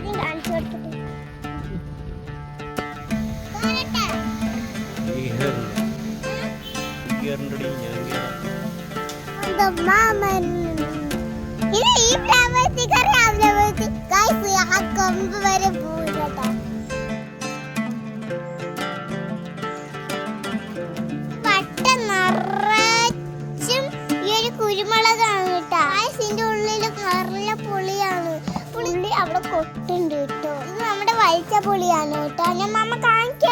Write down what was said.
ആദ്യം കാണിച്ചു കൊടുത്തിട്ട്. ഇത് ഈ പ്രാവശ്യക്കാർ രാവിലെ പോയിട്ട് കായ് ആ കൊമ്പ് വരെ പോയി പട്ട നിറച്ചും ഈ ഒരു കുരുമുളകാണ് കേട്ടോ. അവിടെ കൊട്ടുണ്ട് കേട്ടോ. ഇത് നമ്മുടെ വലിച്ച പുളിയാണ് കേട്ടോ. ഞാൻ മമ്മ കാണിച്ചു